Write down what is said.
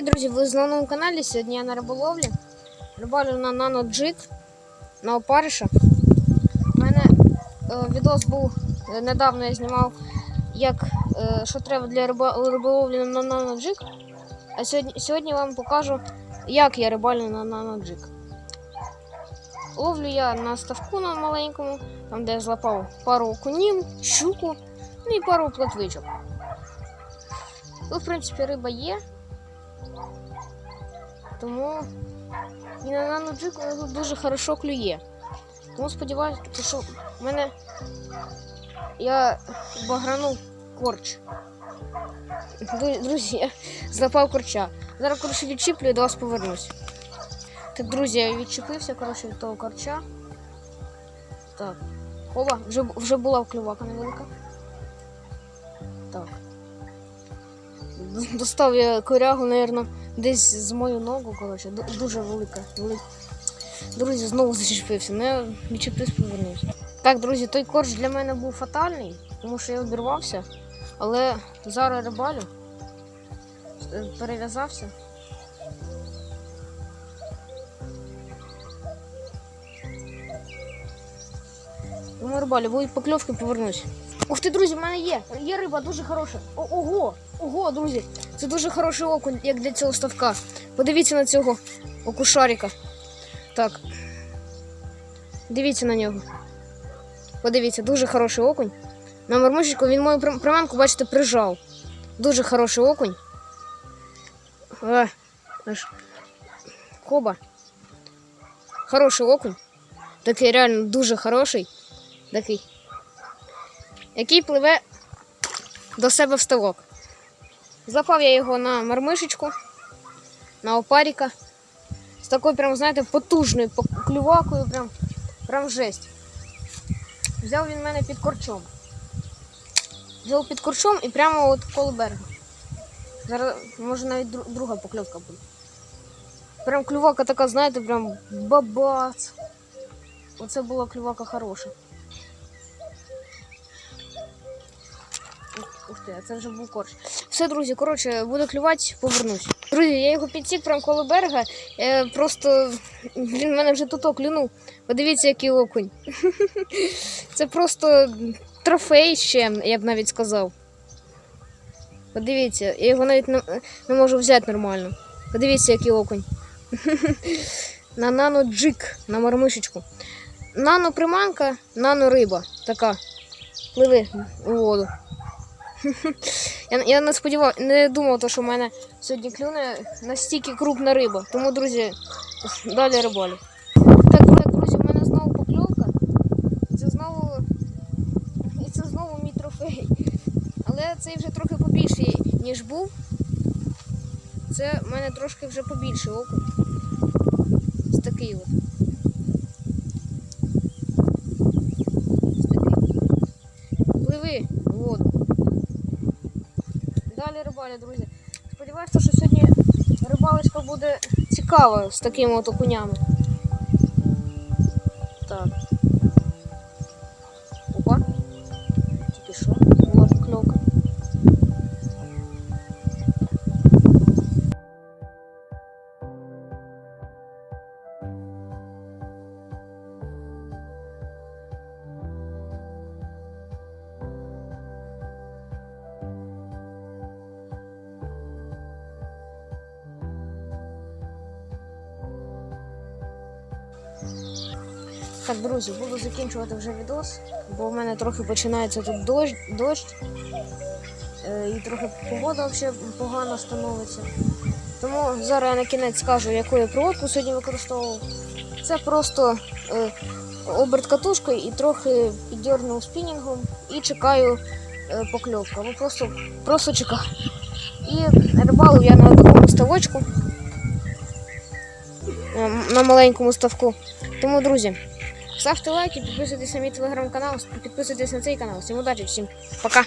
Привіт, друзі! Ви знову на каналі. Сьогодні я на риболовлі. Рибалю на наноджиг на опариша. У мене е, відос був е, недавно я знімав, як, е, що треба для риболовлі на наноджиг. А сьогодні, сьогодні вам покажу, як я рибалю на наноджиг. Ловлю я на ставку на маленькому, там де я злапав пару окунів, щуку, ну і пару плотвичок. Тут, в принципі, риба є. Тому і на наноджику тут дуже хорошо клює. Тому сподіваюся, що в мене я багранув корч. Друзі, я злапав корча. Зараз коротше відчіплю і до вас повернусь. Так, друзі, я відчепився коротше, від того корча. Так. Оба, вже, вже була клювака невелика. Так. Достав я корягу, мабуть, десь з мою ногу, коротше, дуже велика. Друзі, знову зачепився. не я відчепився, повернувся. Так, друзі, той корж для мене був фатальний, тому що я обірвався, але зараз рибалю, е, перев'язався. Тому рибалю, будуть покльовки, повернусь. Ух ти, друзі, в мене є. Є риба дуже хороша. О- ого! Ого, друзі! Це дуже хороший окунь, як для цього ставка. Подивіться на цього окушарика. Так. Дивіться на нього. Подивіться, дуже хороший окунь. На мармишечку він мою приманку, бачите, прижав. Дуже хороший окунь. Е, аж. Коба. Хороший окунь. Такий реально дуже хороший. Такий. Який пливе до себе в ставок. Злапав я його на мармишечку, на опаріка. З такою, прям, знаєте, потужною клювакою, прям, прям жесть. Взяв він мене під корчом. Взяв під корчом і прямо от коло берега. Зараз може навіть друга покльовка буде. Прям клювака така, знаєте, прям бабац. Оце була клювака хороша. Ух- ти, а це вже був корч. Все, друзі, коротше, буду клювати, повернусь. Друзі, я його підсік прямо коло берега. Я просто він мене вже тут клюнув. Подивіться, який окунь. Це просто трофей ще, я б навіть сказав. Подивіться, я його навіть не, не можу взяти нормально. Подивіться, який окунь. На наноджик, на мармишечку. Нано-приманка, нано-риба. Така. Пливи у воду. Я, я не сподівав, не думав, що в мене сьогодні клюне настільки крупна риба. Тому, друзі, далі рибалю. Так, друзі, в мене знову покльовка. Це знову. І це знову мій трофей. Але цей вже трохи побільший, ніж був. Це в мене трошки вже побільший окунь. Ось такий от. Ось такий. Пливи в воду. Далі рибаля, друзі. Сподіваюся, що сьогодні рибалочка буде цікава з такими от окунями. Так, друзі, буду закінчувати вже відос, бо в мене трохи починається тут дощ, дощ е, і трохи погода взагалі погано становиться. Тому зараз я на кінець скажу, яку я проводку сьогодні використовував. Це просто е, оберт катушкою і трохи піддернув спінінгом і чекаю е, покльовку. Ну просто, просто чекаю. І рибалив я на такому ставочку, на маленькому ставку. Тому, друзі, ставте лайки, підписуйтесь на мій телеграм-канал, підписуйтесь на цей канал. Всім удачі, всім пока!